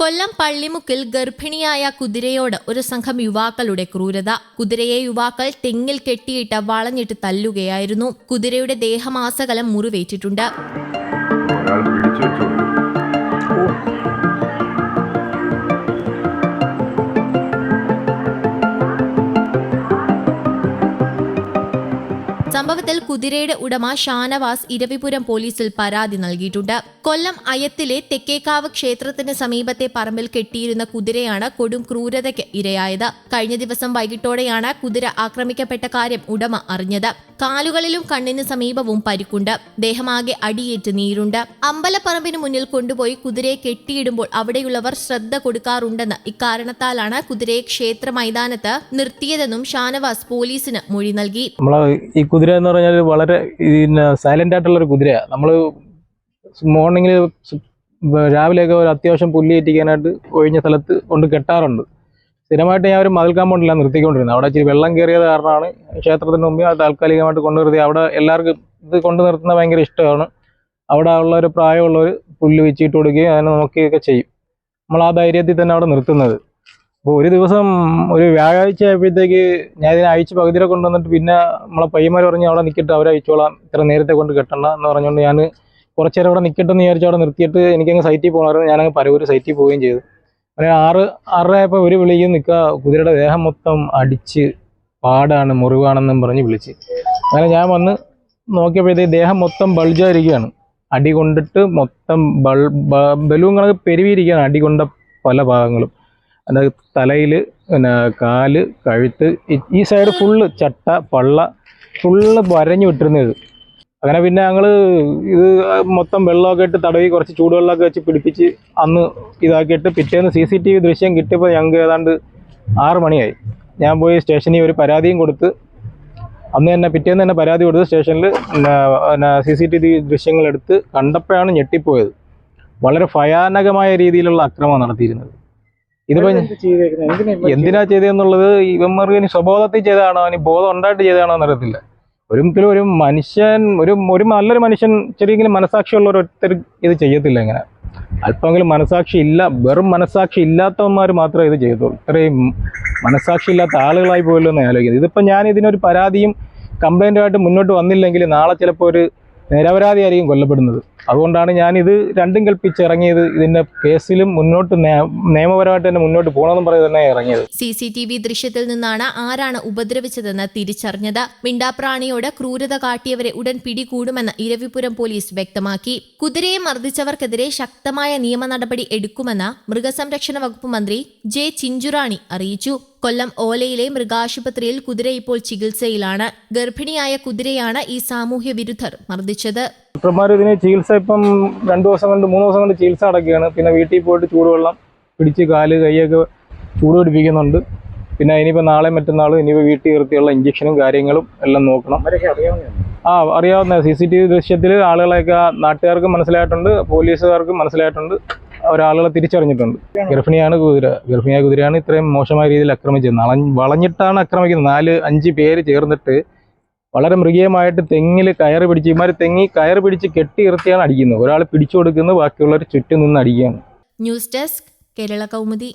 കൊല്ലം പള്ളിമുക്കിൽ ഗർഭിണിയായ കുതിരയോട് ഒരു സംഘം യുവാക്കളുടെ ക്രൂരത. കുതിരയെ യുവാക്കൾ തെങ്ങിൽ കെട്ടിയിട്ട് വളഞ്ഞിട്ട് തല്ലുകയായിരുന്നു. കുതിരയുടെ ദേഹമാസകലം മുറിവേറ്റിട്ടുണ്ട്. സംഭവത്തിൽ കുതിരയുടെ ഉടമ ഷാനവാസ് ഇരവിപുരം പോലീസിൽ പരാതി നൽകിയിട്ടുണ്ട്. കൊല്ലം അയത്തിലെ തെക്കേക്കാവ് ക്ഷേത്രത്തിന് സമീപത്തെ പറമ്പിൽ കെട്ടിയിരുന്ന കുതിരയാണ് കൊടും ക്രൂരതയ്ക്ക് ഇരയായത്. കഴിഞ്ഞ ദിവസം വൈകിട്ടോടെയാണ് കുതിര ആക്രമിക്കപ്പെട്ട കാര്യം ഉടമ അറിഞ്ഞത്. കാലുകളിലും കണ്ണിന് സമീപവും പരിക്കുണ്ട്. ദേഹമാകെ അടിയേറ്റ് നീരുണ്ട്. അമ്പലപ്പറമ്പിന് മുന്നിൽ കൊണ്ടുപോയി കുതിരയെ കെട്ടിയിടുമ്പോൾ അവിടെയുള്ളവർ ശ്രദ്ധ കൊടുക്കാറുണ്ടെന്ന് ഇക്കാരണത്താലാണ് കുതിരയെ ക്ഷേത്ര മൈതാനത്ത് നിർത്തിയതെന്നും ഷാനവാസ് പോലീസിന് മൊഴി നൽകി. നമ്മളെ ഈ കുതിര എന്ന് പറഞ്ഞാൽ വളരെ സൈലന്റ് ആയിട്ടുള്ള ഒരു കുതിരയാണ് നമ്മൾ മോർണിംഗിൽ രാവിലെയൊക്കെ ഒരു അത്യാവശ്യം പുല്ല് ഏറ്റിക്കാനായിട്ട് ഒഴിഞ്ഞ സ്ഥലത്ത് കൊണ്ട് കെട്ടാറുണ്ട്. സ്ഥിരമായിട്ട് ഞാൻ ഒരു മതിൽ കാമ്പൗണ്ടില്ല നിർത്തിക്കൊണ്ടിരുന്നത്. അവിടെ ഇച്ചിരി വെള്ളം കയറിയത് കാരണമാണ് ക്ഷേത്രത്തിന് മുമ്പിൽ അത് താൽക്കാലികമായിട്ട് കൊണ്ടു നിർത്തി അവിടെ എല്ലാവർക്കും ഇത് കൊണ്ടു നിർത്തുന്നത് ഭയങ്കര ഇഷ്ടമാണ്. അവിടെ ഒരു പ്രായമുള്ളവർ പുല്ല് വെച്ചിട്ട് കൊടുക്കുകയും അതിനെ നോക്കുകയൊക്കെ ചെയ്യും. നമ്മൾ ആ ധൈര്യത്തിൽ തന്നെ അവിടെ നിർത്തുന്നത്. അപ്പോൾ ഒരു ദിവസം ഒരു വ്യാഴാഴ്ച ആയപ്പോഴത്തേക്ക് ഞാൻ ഇതിനെ അയച്ച് പകുതിരെ കൊണ്ടുവന്നിട്ട് പിന്നെ നമ്മളെ പയ്യന്മാർ പറഞ്ഞ് അവിടെ നിൽക്കട്ടെ അവരെ അയച്ചോളാം ഇത്ര നേരത്തെ കൊണ്ട് കെട്ടണ്ട എന്ന് പറഞ്ഞുകൊണ്ട് ഞാൻ കുറച്ച് നേരം അവിടെ നിൽക്കട്ടെ എന്ന് വിചാരിച്ചു അവിടെ നിർത്തിയിട്ട് എനിക്കങ്ങ് സൈറ്റിൽ പോകണമായിരുന്നു ഞാനങ്ങ് പരവൂർ സൈറ്റിൽ പോവുകയും ചെയ്തു. അങ്ങനെ ആറ് ആറായപ്പോൾ ഒരു വിളിയും നിൽക്കുക. കുതിരയുടെ ദേഹം മൊത്തം അടിച്ച് പാടാണ് മുറിവാണെന്നും പറഞ്ഞ് വിളിച്ച്. അങ്ങനെ ഞാൻ വന്ന് നോക്കിയപ്പോഴത്തേക്ക് ദേഹം മൊത്തം ബൾജായിരിക്കുകയാണ് അടി കൊണ്ടിട്ട് മൊത്തം ബൾ ബലൂൺ കണക്ക് പെരുവിയിരിക്കുകയാണ് അടി കൊണ്ട പല ഭാഗങ്ങളും. അതിന്റെ തലയിൽ പിന്നെ കാൽ കഴുത്ത് ഈ സൈഡ് ഫുള്ള് ചട്ട പള്ള ഫുള്ള് വരഞ്ഞു വിട്ടിരുന്നത്. അങ്ങനെ പിന്നെ ഞങ്ങൾ ഇത് മൊത്തം വെള്ളമൊക്കെ ഇട്ട് തടവി കുറച്ച് ചൂടുവെള്ളമൊക്കെ വെച്ച് പിടിപ്പിച്ച് അന്ന് ഇതാക്കിയിട്ട് പിറ്റേന്ന് സി സി ടി വി ദൃശ്യം കിട്ടിയപ്പോൾ ഞങ്ങൾക്ക് ഏതാണ്ട് ആറ് മണിയായി. ഞാൻ പോയി സ്റ്റേഷനിൽ ഒരു പരാതിയും കൊടുത്ത് അന്ന് തന്നെ പിറ്റേന്ന് തന്നെ പരാതി കൊടുത്ത് സ്റ്റേഷനിൽ പിന്നെ സി സി ടി വി ദൃശ്യങ്ങളെടുത്ത് കണ്ടപ്പോഴാണ് ഞെട്ടിപ്പോയത്. വളരെ ഭയാനകമായ രീതിയിലുള്ള അക്രമം നടത്തിയിരുന്നത്. ഇതിപ്പോ എന്തിനാ ചെയ്തതെന്നുള്ളത് ഇവന്മാർക്ക് ഇനി സ്വബോധത്തിൽ ചെയ്തതാണോ? ഇനി ബോധം ഉണ്ടായിട്ട് ചെയ്തതാണോ എന്നറിയത്തില്ല. ഒരിക്കലും ഒരു മനുഷ്യൻ ഒരു ഒരു നല്ലൊരു മനുഷ്യൻ ചെറിയെങ്കിലും മനസാക്ഷിയുള്ള ഒരൊറ്റ ഇത് ചെയ്യത്തില്ല ഇങ്ങനെ. അല്പമെങ്കിലും മനസാക്ഷി ഇല്ല വെറും മനസാക്ഷി ഇല്ലാത്തവന്മാർ മാത്രമേ ഇത് ചെയ്യത്തുള്ളൂ. ഇത്രയും മനസാക്ഷി ഇല്ലാത്ത ആളുകളായി പോയല്ലോ എന്ന് ആലോചിക്കുന്നത് ഇതിപ്പോൾ ഞാൻ ഇതിനൊരു പരാതിയും കംപ്ലൈന്റുമായിട്ട് മുന്നോട്ട് വന്നില്ലെങ്കിൽ നാളെ ചിലപ്പോൾ ഒരു നിരപരാധി ആയിരിക്കും കൊല്ലപ്പെടുന്നത്. അതുകൊണ്ടാണ് ഞാനിത് രണ്ടും കൽപ്പിച്ച് ഇറങ്ങിയത് ഇതിന്റെ കേസിലും മുന്നോട്ട് നിയമപരമായിട്ട് തന്നെ മുന്നോട്ട് പോകണമെന്നും പറഞ്ഞ് തന്നെ ഇറങ്ങിയത്. സി സി ടി വി ദൃശ്യത്തിൽ നിന്നാണ് ആരാണ് ഉപദ്രവിച്ചതെന്ന് തിരിച്ചറിഞ്ഞത്. മിണ്ടാപ്രാണിയോട് ക്രൂരത കാട്ടിയവരെ ഉടൻ പിടികൂടുമെന്ന് ഇരവിപുരം പോലീസ് വ്യക്തമാക്കി. കുതിരയെ മർദ്ദിച്ചവർക്കെതിരെ ശക്തമായ നിയമ നടപടി എടുക്കുമെന്ന് മൃഗസംരക്ഷണ വകുപ്പ് മന്ത്രി ജെ ചിഞ്ചുറാണി അറിയിച്ചു. കൊല്ലം ഓലയിലെ മൃഗാശുപത്രിയിൽ കുതിര ഇപ്പോൾ ചികിത്സയിലാണ്. ഗർഭിണിയായ കുതിരയാണ് ഈ സാമൂഹ്യ വിരുദ്ധർ മർദ്ദിച്ചത്. ഡോക്ടർമാർ ഇതിന് ചികിത്സ ഇപ്പം രണ്ടു ദിവസം കൊണ്ട് മൂന്ന് ദിവസം കൊണ്ട് ചികിത്സ അടക്കുകയാണ് പിന്നെ വീട്ടിൽ പോയിട്ട് ചൂടുവെള്ളം പിടിച്ച് കാൽ കൈയൊക്കെ ചൂട് പിടിപ്പിക്കുന്നുണ്ട്. പിന്നെ ഇനിയിപ്പോൾ നാളെ മറ്റന്നാൾ ഇനിയിപ്പോൾ വീട്ടിൽ നിർത്തിയുള്ള ഇഞ്ചക്ഷനും കാര്യങ്ങളും എല്ലാം നോക്കണം. ആ അറിയാവുന്ന സി സി ടി വി ദൃശ്യത്തിൽ ആളുകളെയൊക്കെ നാട്ടുകാർക്ക് മനസ്സിലായിട്ടുണ്ട് പോലീസുകാർക്ക് മനസ്സിലായിട്ടുണ്ട്. ഒരാളുകളെ തിരിച്ചറിഞ്ഞിട്ടുണ്ട്. ഗർഭിണിയാണ് കുതിര ഗർഭിണിയായ കുതിരയാണ് ഇത്രയും മോശമായ രീതിയിൽ ആക്രമിച്ചത്. നളഞ്ഞ് വളഞ്ഞിട്ടാണ് ആക്രമിക്കുന്നത്. നാല് അഞ്ച് പേര് ചേർന്നിട്ട് വളരെ മൃഗീയമായിട്ട് തെങ്ങിൽ കയറ് പിടിച്ച് ഇമാര് തെങ്ങി കയറ് പിടിച്ച് കെട്ടി നിർത്തിയാണ് അടിക്കുന്നത്. ഒരാൾ പിടിച്ചു കൊടുക്കുന്നത് ബാക്കിയുള്ളവർ ചുറ്റും നിന്ന് അടിക്കുകയാണ്. News desk Kerala Kaumudi.